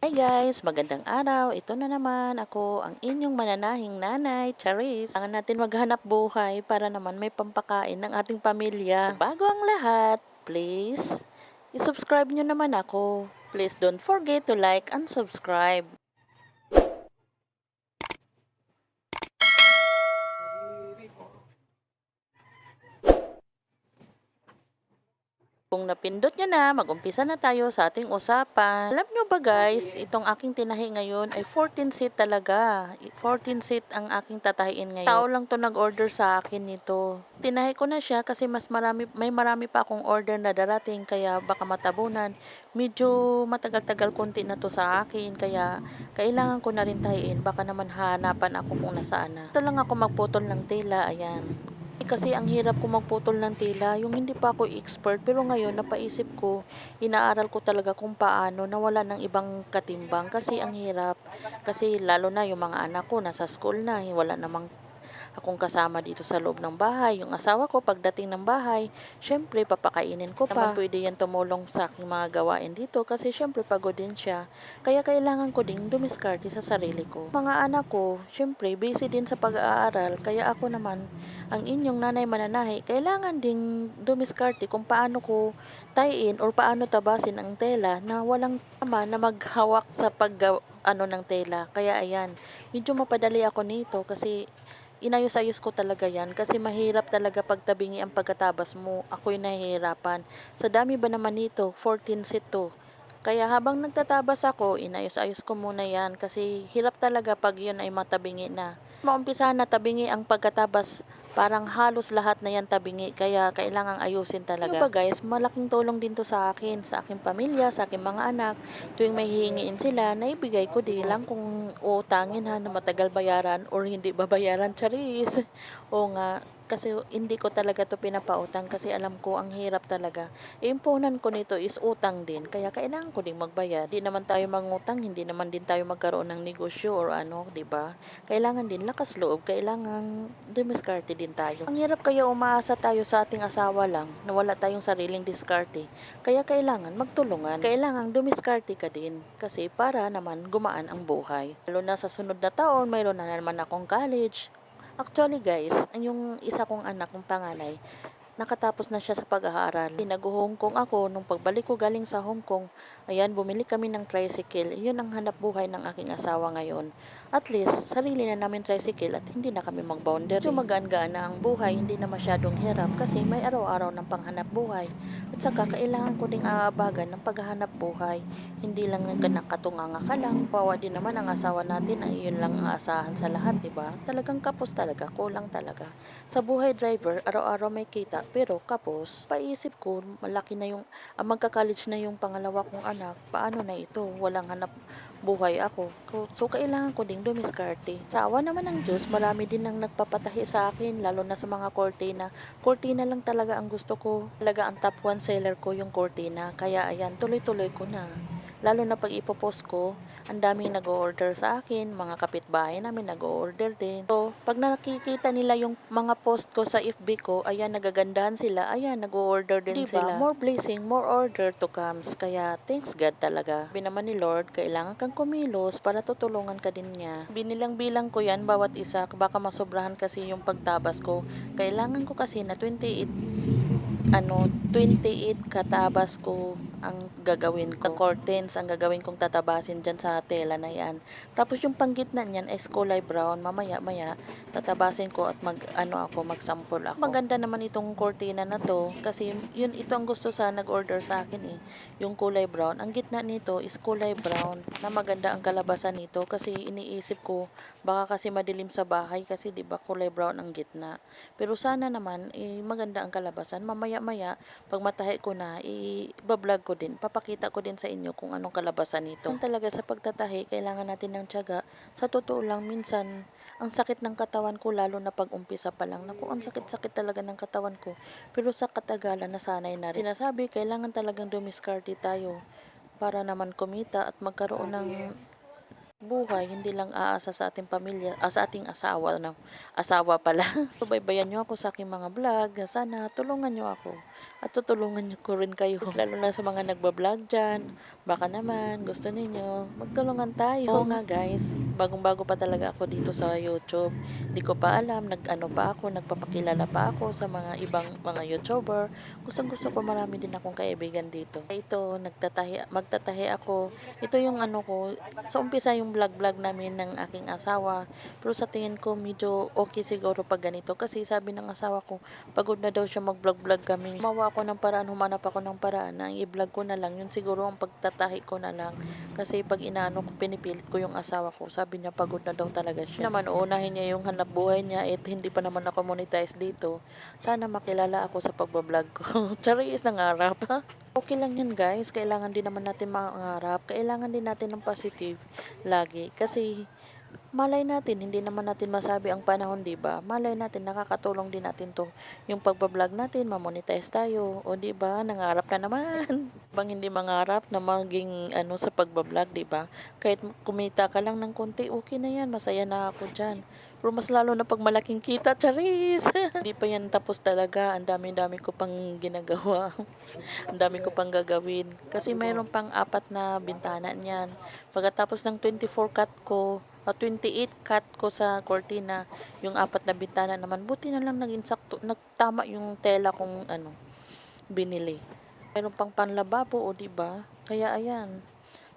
Hi guys, magandang araw. Ito na naman ako, ang inyong mananahing nanay, Charis. Ang natin maghanap buhay para naman may pampakain ng ating pamilya. Bago ang lahat, please, isubscribe nyo naman ako. Please don't forget to like and subscribe. Kung napindot nyo na, mag-umpisa na tayo sa ating usapan. Alam nyo ba guys, itong aking tinahi ngayon ay 14 seat talaga. 14 seat ang aking tatahiin ngayon. Tao lang to nag-order sa akin nito. Tinahi ko na siya kasi mas marami, may marami pa akong order na darating kaya baka matabunan. Medyo matagal-tagal konti na to sa akin kaya kailangan ko na rin tahiin. Baka naman hanapan ako kung nasaan na. Ito lang ako magputol ng tela, ayan. Eh, kasi ang hirap ko magputol ng tela, yung hindi pa ako expert, pero ngayon napaisip ko, inaaral ko talaga kung paano nawala ng ibang katimbang kasi ang hirap. Kasi lalo na yung mga anak ko nasa school na, eh, wala namang akong kasama dito sa loob ng bahay. Yung asawa ko pagdating ng bahay, syempre papakainin ko pa. Naman pwede yan tumulong sa aking mga gawain dito kasi syempre pagod din siya. Kaya kailangan ko ding dumiskarte sa sarili ko. Mga anak ko, syempre busy din sa pag-aaral. Kaya ako naman, ang inyong nanay mananahi, kailangan ding dumiskarte kung paano ko tayin or paano tabasin ang tela na walang tama na maghawak sa pag ano ng tela. Kaya ayan, medyo mapadali ako nito kasi inayos-ayos ko talaga yan kasi mahirap talaga pagtabingi ang pagkatabas mo. Ako'y nahihirapan. Sa dami ba naman nito, 14 seat to. Kaya habang nagtatabas ako, inayos-ayos ko muna yan kasi hirap talaga pag yun ay matabingi na. Maumpisa na tabingi ang pagkatabas, parang halos lahat na yan tabingi kaya kailangang ayusin talaga. Ano ba guys, malaking tulong din to sa akin, sa aking pamilya, sa aking mga anak. Tuwing may hihingiin sila, naibigay ko din lang kung utangin ha na matagal bayaran or hindi babayaran, charis. O nga, kasi hindi ko talaga to pinapautang kasi alam ko ang hirap talaga. Impunan ko nito is utang din, kaya kailangan ko din magbayad. Di naman tayo mangutang, hindi naman din tayo magkaroon ng negosyo or ano, 'di ba? Kailangan din lakas loob, kailangan dumiskarte din tayo. Ang hirap kaya umaasa tayo sa ating asawa lang na wala tayong sariling diskarte. Kaya kailangan magtulungan. Kailangan dumiskarte ka din kasi para naman gumaan ang buhay. Lalo na sa sunod na taon, mayroon na naman akong college, Actually guys, yung isa kong anak, yung panganay, nakatapos na siya sa pag-aaral. Nag-Hong Kong ako, nung pagbalik ko galing sa Hong Kong, ayan, bumili kami ng tricycle. Yun ang hanap buhay ng aking asawa ngayon. At least, sarili na namin tricycle at hindi na kami mag-boundary. So magaan-gaan na ang buhay, hindi na masyadong hirap kasi may araw-araw ng panghanap buhay. At saka, kailangan ko ding aabagan ng paghahanap buhay. Hindi lang nakatunganga ka lang. Pawa din naman ang asawa natin ay yun lang ang aasahan sa lahat, di ba? Talagang kapos talaga, kulang talaga. Sa buhay driver, araw-araw may kita, pero kapos, paisip ko, malaki na yung, ah, magka-college na yung pangalawa kong anak, paano na ito? Walang hanap buhay ako. Ko- So, kailangan ko ding dumiskarte. Sa awa naman ng Diyos, marami din nang nagpapatahi sa akin, lalo na sa mga cortina. Cortina lang talaga ang gusto ko. Talaga ang top one seller ko yung cortina. Kaya ayan, tuloy-tuloy ko na. Lalo na pag ipopost ko, ang daming nag-order sa akin, mga kapitbahay namin nag-order din. So, pag nakikita nila yung mga post ko sa FB ko, ayan, nagagandahan sila, ayan, nag-order din Diba? sila. More blessing, more order to comes. Kaya, thanks God talaga. Sabi naman ni Lord, kailangan kang kumilos para tutulungan ka din niya. Binilang-bilang ko yan, bawat isa, baka masobrahan kasi yung pagtabas ko. Kailangan ko kasi na 28 ano, 28 katabas ko ang gagawin ko. Curtains ang gagawin kong tatabasin dyan sa tela na yan. Tapos yung panggitna niyan is kulay brown. Mamaya maya tatabasin ko at mag ano ako magsample ako. Maganda naman itong cortina na to kasi yun ito ang gusto sa nag-order sa akin eh. Yung kulay brown. Ang gitna nito is kulay brown na maganda ang kalabasan nito kasi iniisip ko baka kasi madilim sa bahay kasi 'di ba kulay brown ang gitna. Pero sana naman eh, maganda ang kalabasan. Mamaya-maya pag matahi ko na i-vlog ko din. Papakita ko din sa inyo kung anong kalabasan nito. Yan talaga sa pagtatahi kailangan natin ng tiyaga. Sa totoo lang minsan ang sakit ng katawan ko lalo na pag umpisa pa lang. Naku, ang sakit-sakit talaga ng katawan ko. Pero sa katagalan nasanay na rin. Sinasabi, kailangan talagang dumiskarte tayo para naman kumita at magkaroon ng buhay, hindi lang aasa sa ating pamilya, ah, sa ating asawa na asawa pala. Subaybayan niyo ako sa aking mga vlog. Sana tulungan niyo ako at tutulungan niyo ko rin kayo. Lalo na sa mga nagba-vlog dyan. Baka naman gusto niyo magtulungan tayo. Oo nga guys, bagong-bago pa talaga ako dito sa YouTube. Hindi ko pa alam, nag-ano pa ako, nagpapakilala pa ako sa mga ibang mga YouTuber. Gustong gusto ko marami din akong kaibigan dito. Ito, nagtatahi, magtatahi ako. Ito yung ano ko, sa umpisa yung vlog-vlog namin ng aking asawa. Pero sa tingin ko medyo okay siguro pag ganito. Kasi sabi ng asawa ko, pagod na daw siya mag-vlog-vlog kami. Mawa ako ng paraan, humanap ako ng paraan na i-vlog ko na lang. Yun siguro ang pagtatahi ko na lang. Kasi pag inaano ko, pinipilit ko yung asawa ko. Sabi niya, pagod na daw talaga siya. Naman, uunahin niya yung hanap buhay niya. At hindi pa naman ako monetize dito. Sana makilala ako sa pagbablog ko. Charis, nangarap. Okay lang yan guys. Kailangan din naman natin mangarap. Kailangan din natin ng positive lagi. Kasi malay natin, hindi naman natin masabi ang panahon, di ba? Malay natin, nakakatulong din natin to. Yung pagbablog natin, mamonetize tayo. O di ba, nangarap na naman. Bang hindi mangarap na maging ano sa pagbablog, di ba? Kahit kumita ka lang ng konti, okay na yan. Masaya na ako dyan. Pero mas lalo na pag malaking kita, charis. Hindi pa yan tapos talaga. Ang dami-dami ko pang ginagawa. Ang dami ko pang gagawin. Kasi mayroon pang apat na bintana niyan. Pagkatapos ng 24 cut ko, o 28 cut ko sa cortina, yung apat na bintana naman, buti na lang naging sakto, nagtama yung tela kong ano, binili. Mayroon pang panlababo, o di ba? Kaya ayan,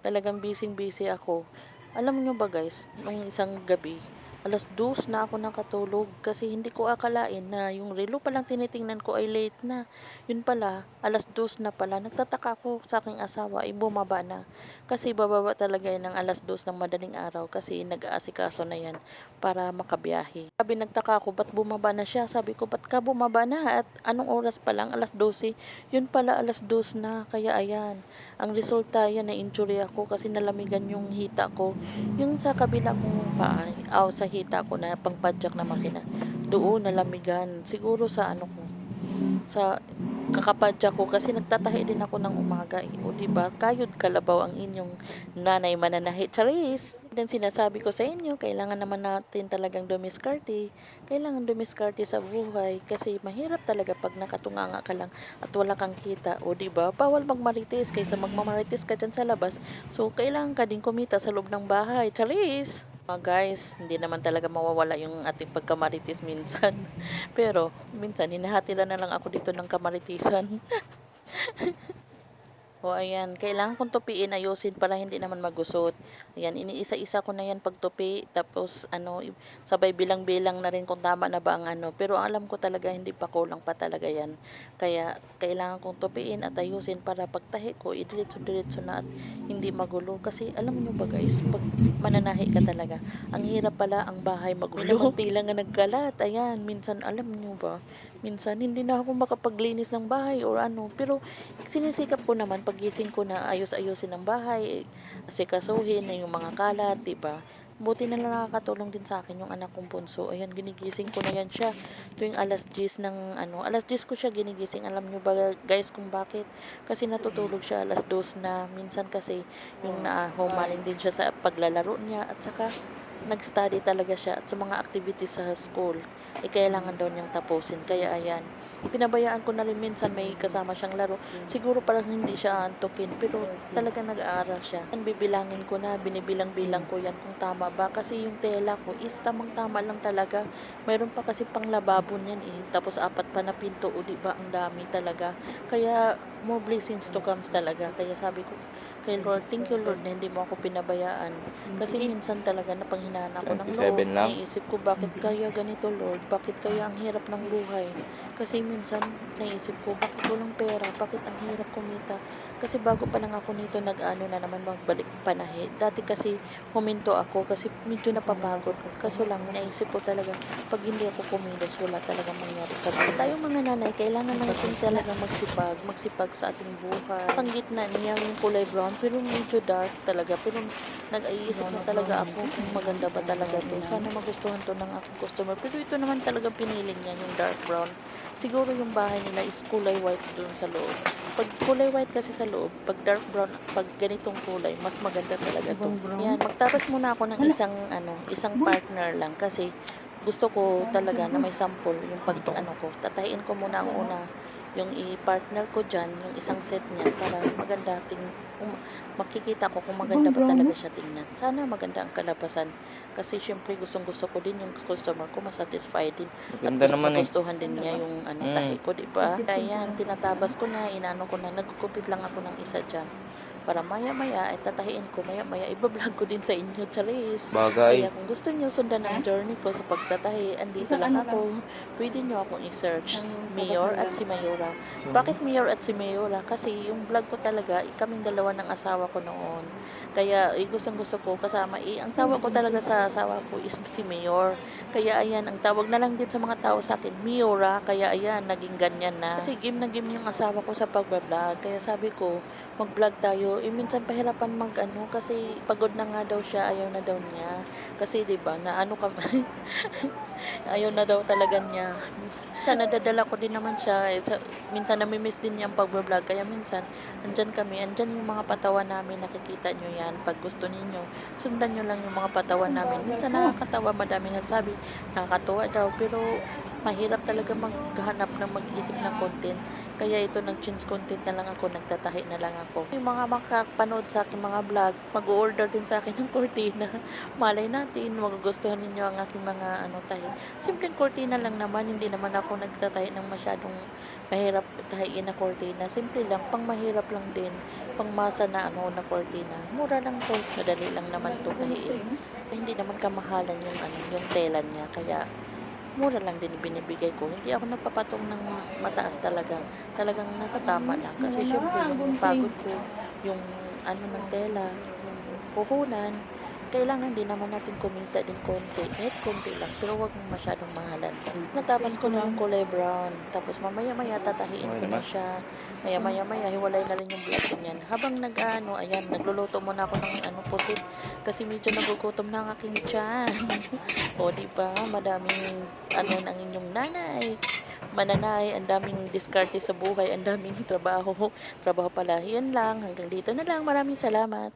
talagang busy-busy ako. Alam nyo ba guys, nung isang gabi, alas 2 na ako nakatulog kasi hindi ko akalain na yung relo palang tinitingnan ko ay late na. Yun pala, alas 2 na pala. Nagtataka ako sa aking asawa ay bumaba na. Kasi bababa talaga yan ng alas 2 ng madaling araw kasi nag-aasikaso na yan para makabiyahe. Sabi nagtaka ako, ba't bumaba na siya? Sabi ko, ba't ka bumaba na? At anong oras pa lang? Alas 12. Yun pala, alas 2 na. Kaya ayan, ang resulta yan na injury ako kasi nalamigan yung hita ko. Yung sa kabila kong paa, aw sa hita ko na pangpadyak na makina. Doon nalamigan. Siguro sa ano ko, sa kakapadyak ko kasi nagtatahi din ako ng umaga. eh. O di ba kayod kalabaw ang inyong nanay mananahi. Charis! Then sinasabi ko sa inyo, kailangan naman natin talagang dumiskarte. Kailangan dumiskarte sa buhay kasi mahirap talaga pag nakatunganga ka lang at wala kang kita. O di ba bawal magmarites kaysa magmamarites ka dyan sa labas. So kailangan ka din kumita sa loob ng bahay. Charis! Mga guys, hindi naman talaga mawawala yung ating pagkamaritis minsan. Pero, minsan, hinahatila na lang ako dito ng kamaritisan. O ayan, kailangan kong tupiin, ayusin para hindi naman magusot. Ayan, iniisa-isa ko na yan pagtupi. Tapos, ano, sabay bilang-bilang na rin kung tama na ba ang ano. Pero ang alam ko talaga, hindi pa kulang pa talaga yan. Kaya, kailangan kong tupiin at ayusin para pagtahi ko, idiretso-diretso na at hindi magulo. Kasi, alam nyo ba guys, pag mananahi ka talaga, ang hirap pala ang bahay magulo. Lang nga nagkalat. Ayan, minsan, alam nyo ba, minsan hindi na ako makapaglinis ng bahay or ano. Pero, sinisikap ko naman pagising ko na ayos-ayusin ang bahay, asikasuhin na yung mga kalat, 'di ba? Buti na lang nakakatulong din sa akin yung anak kong bunso. Ayan, ginigising ko na yan siya. Tuwing alas 10 ng ano, alas 10 ko siya ginigising. Alam niyo ba guys kung bakit? Kasi natutulog siya alas 2 na. Minsan kasi yung na-humaling din siya sa paglalaro niya at saka nag-study talaga siya at sa mga activities sa school. Eh, kailangan daw niyang tapusin. Kaya ayan, pinabayaan ko na rin minsan may kasama siyang laro. Siguro parang hindi siya antukin, pero talaga nag-aaral siya. Yan, bibilangin ko na, binibilang-bilang ko yan kung tama ba. Kasi yung tela ko is tamang-tama lang talaga. Mayroon pa kasi pang lababo niyan eh. Tapos apat pa na pinto, o di ba, ang dami talaga. Kaya more blessings to comes talaga. Kaya sabi ko, kay Lord, thank you Lord na hindi mo ako pinabayaan. Kasi minsan talaga napanghinaan ako ng 27 loob. lang? Naisip ko, bakit kaya ganito Lord? Bakit kaya ang hirap ng buhay? Kasi minsan, naisip ko, bakit walang pera? Bakit ang hirap kumita? Kasi bago pa lang ako nito, nag-ano na naman magbalik panahe. Dati kasi huminto ako kasi medyo napapagod. Kaso lang, naisip ko talaga, pag hindi ako kumilos, wala talagang mangyari sa buhay. Tayong mga nanay, kailangan natin talaga magsipag, magsipag sa ating buhay. Ang gitna niya yung kulay brown, pero medyo dark talaga. Pero nag-iisip na talaga ako kung maganda ba talaga to. Sana magustuhan to ng aking customer. Pero ito naman talaga pinili niya, yung dark brown. Siguro yung bahay nila is kulay white dun sa loob. Pag kulay white kasi sa loob, pag dark brown, pag ganitong kulay, mas maganda talaga to. Yan, magtapos muna ako ng isang, ano, isang partner lang kasi gusto ko talaga na may sample yung pag ano ko tatahiin ko muna ang una yung i-partner ko dyan yung isang set niya para maganda ting kung makikita ko kung maganda ba talaga siya tingnan. Sana maganda ang kalabasan. Kasi syempre gustong gusto ko din yung customer ko masatisfied din. At Maganda gusto, naman eh. gustuhan din niya yung ano Mm. tahi ko di ba? Kaya yan tinatabas ko na inano ko na nagkukupit lang ako ng isa dyan para maya maya ay tatahiin ko maya maya ibablog ko din sa inyo Charis Bagay. kaya kung gusto niyo sundan ang journey ko sa pagtatahi, andito lang ako. Pwede niyo akong i-search Mayor at si Mayora. Bakit Mayor at si Mayora? Kasi yung vlog ko talaga, eh, kaming dalawa ng asawa ko noon. Kaya eh, gustong gusto ko kasama. Eh, ang tawag ko talaga sa asawa ko is si Mayor. Kaya ayan, ang tawag na lang din sa mga tao sa akin, Mayora. Kaya ayan, naging ganyan na. Kasi game na game yung asawa ko sa pagbablog. Kaya sabi ko, mag-vlog tayo. Eh, minsan pahirapan mag ano, kasi pagod na nga daw siya, ayaw na daw niya. Kasi 'di ba, na ano ka ayaw na daw talaga niya. Minsan nadadala ko din naman siya. Eh, sa, minsan namimiss din niya ang pagbablog. Kaya minsan, andyan kami, andyan yung mga patawan namin, nakikita nyo yan. Pag gusto ninyo, sundan nyo lang yung mga patawan namin. Minsan nakakatawa, madami nagsabi, nakakatuwa daw. Pero mahirap talaga maghanap ng mag-isip ng content. Kaya ito, nag-change content na lang ako, nagtatahi na lang ako. Yung mga makapanood sa aking mga vlog, mag-order din sa akin ng cortina. Malay natin, magugustuhan ninyo ang aking mga ano tahi. Simpleng cortina lang naman, hindi naman ako nagtatahi ng masyadong mahirap tahiin na cortina. Simple lang, pang mahirap lang din, pang masa na ano na cortina. Mura lang to, madali lang naman to tahiin. Hindi naman kamahalan yung ano, yung tela niya, kaya mura lang din binibigay ko. Hindi ako nagpapatong ng mataas talaga. Talagang nasa tama lang. Kasi syempre yung pagod ko, yung ano ng tela, yung puhunan, kailangan din naman natin kumita din konti. Kahit konti lang, pero wag mong masyadong mahalan. Natapos ko na yung kulay brown. Tapos mamaya-maya tatahiin ko na siya. Maya-maya-maya, hiwalay na rin yung ko niyan. Habang nag-ano, ayan, nagluluto muna ako ng ano, putit. Kasi medyo nagugutom na ang aking tiyan. o, di ba? Madaming, ano, ang inyong nanay. Mananay, ang daming diskarte sa buhay, ang daming trabaho. Trabaho pala. Yan lang. Hanggang dito na lang. Maraming salamat.